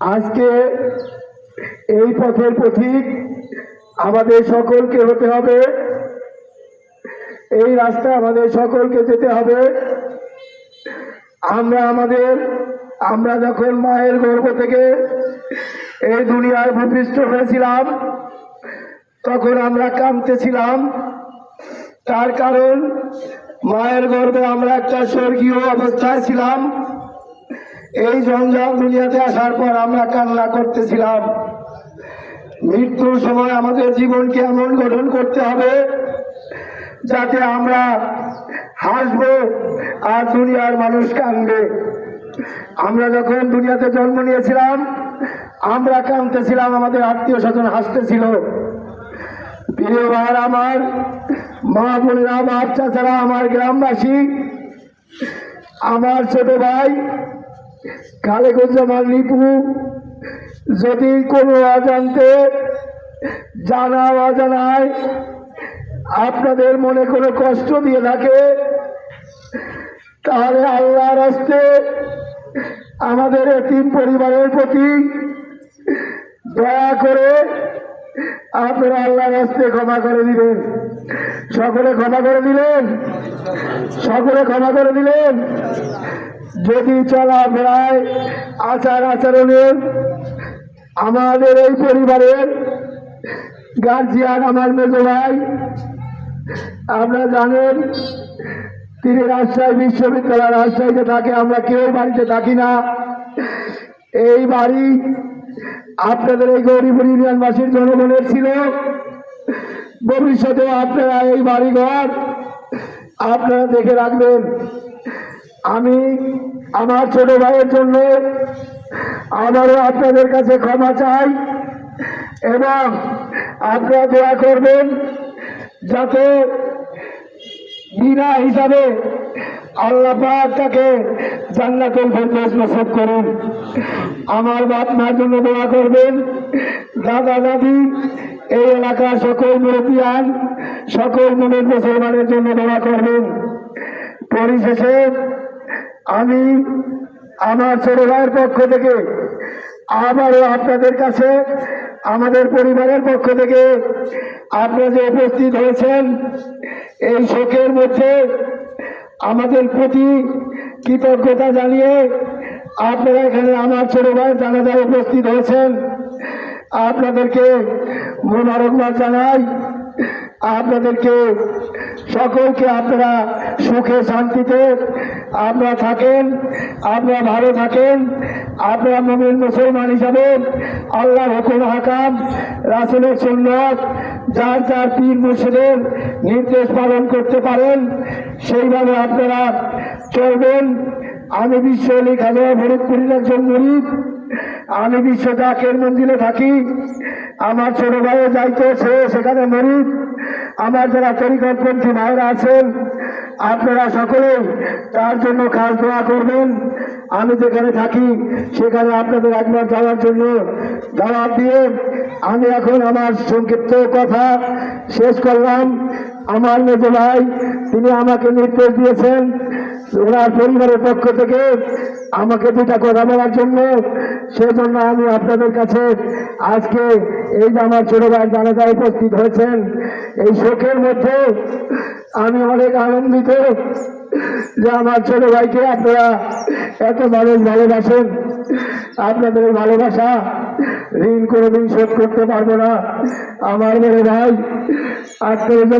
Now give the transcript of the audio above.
আজকে এই পথের পথিক আমাদের সকলকে হতে হবে। এই রাস্তা আমাদের সকলকে যেতে হবে। আমরা আমাদের, আমরা যখন মায়ের গর্ভ থেকে এই দুনিয়ায় ভূপৃষ্ঠ হয়েছিলাম, তখন আমরা কাঁদতেছিলাম। তার কারণ মায়ের গর্ভে আমরা একটা স্বর্গীয় অবস্থায় ছিলাম। এই জঞ্জাল দুনিয়াতে আসার পর আমরা কান্না করতেছিলাম। মৃত্যুর সময় আমাদের জীবনকে এমন গঠন করতে হবে যাতে আমরা হাসবো আর দুনিয়ার মানুষ কানবে। আমরা যখন দুনিয়াতে জন্ম নিয়েছিলাম, আমরা কাঁদতেছিলাম, আমাদের আত্মীয় স্বজন হাসতেছিল। প্রিয় ভাই আমার, মা বোনেরা আমার চাচারা, আমার গ্রামবাসী, আমার ছোট ভাই খালেকুজ্জামান লিপু যদি কোনো অজান্তে জানা অজানায় আপনাদের মনে কোনো কষ্ট দিয়ে থাকে, তাহলে আল্লাহর হস্তে আমাদের তিন পরিবারের প্রতি দয়া করে আপনারা আল্লাহর হস্তে ক্ষমা করে দিবেন। সকলে ক্ষমা করে দিলেন? সকলে ক্ষমা করে দিলেন? যদি চলা চলাফেরায় আচার আচরণের আমাদের এই পরিবারের গার্জিয়ান আমার মেজো ভাই, আপনারা জানেন, তিনি রাজশাহী বিশ্ববিদ্যালয় রাজশাহীতে থাকে, আমরা কেউ বাড়িতে থাকি না। এই বাড়ি আপনাদের এই গরিব ইউনিয়নবাসীর জনগণের ছিল। ভবিষ্যতে আপনারা এই বাড়িঘর আপনারা দেখে রাখবেন। আমি আমার ছোট ভাইয়ের জন্য আবারও আপনাদের কাছে ক্ষমা চাই এবং আপনারা দোয়া করবেন যাতে বিনা হিসাবে আল্লাহ পাক তাকে জান্নাতুল ফেরদৌস করুন। আমার বাপ মার জন্য দোয়া করবেন। দাদা, দাদি, এই এলাকার সকল মুরব্বিয়ান, সকল মনের মুসলমানের জন্য দোয়া করবেন। পরিশেষে আমি আমার ছোট ভাইয়ের পক্ষ থেকে, আবারও আপনাদের কাছে, আমাদের পরিবারের পক্ষ থেকে আপনারা যে উপস্থিত হয়েছেন, এই শোকের মধ্যে আমাদের প্রতি কৃতজ্ঞতা জানিয়ে আপনারা এখানে আমার ছোট ভাই জানাজায় উপস্থিত হয়েছেন। আপনাদেরকে মোবারকবাদ জানাই। আপনাদেরকে সকলকে আপনারা সুখে শান্তিতে আপনারা থাকেন আপনারা ভালো থাকেন আপনারা মমিন মুসলমান হিসাবে আল্লাহর হুকুম হাকাম, রাসুলের সুন্নত, যার যার পীর মুর্শিদের নির্দেশ পালন করতে পারেন, সেইভাবে আপনারা চলবেন। আমি বিশ্ব আলী খাজা ফরিদপুরের একজন গরিব আমি বিশ্ব জাকের মন্দিরে থাকি। আমার ছোট ভাইয়ে যাইতো সে সেখানে মরিব আমার যারা তরিকতপন্থী ভাইরা আছেন আপনারা সকলে তার জন্য খাস দোয়া করবেন। আমি যেখানে থাকি, সেখানে আপনাদের একবার যাওয়ার জন্য দাওয়াত দিয়ে আমি এখন আমার সংক্ষিপ্ত কথা শেষ করলাম। আমার মেজ ভাই, তিনি আমাকে নির্দেশ দিয়েছেন ওনার পরিবারের পক্ষ থেকে আমাকে দুটা কথা বলার জন্য। সেজন্য আমি আপনাদের কাছে আজকে এই যে আমার ছোট ভাই জানাজায় উপস্থিত হয়েছেন, এই শোকের মধ্যে আমি অনেক আনন্দিত যে আমার ছোট ভাইকে আপনারা এত মানুষ ভালোবাসেন। আপনাদের ভালোবাসা ঋণ কোনোদিন শোধ করতে পারব না। আমার মনে ভাই, আজকের এই যে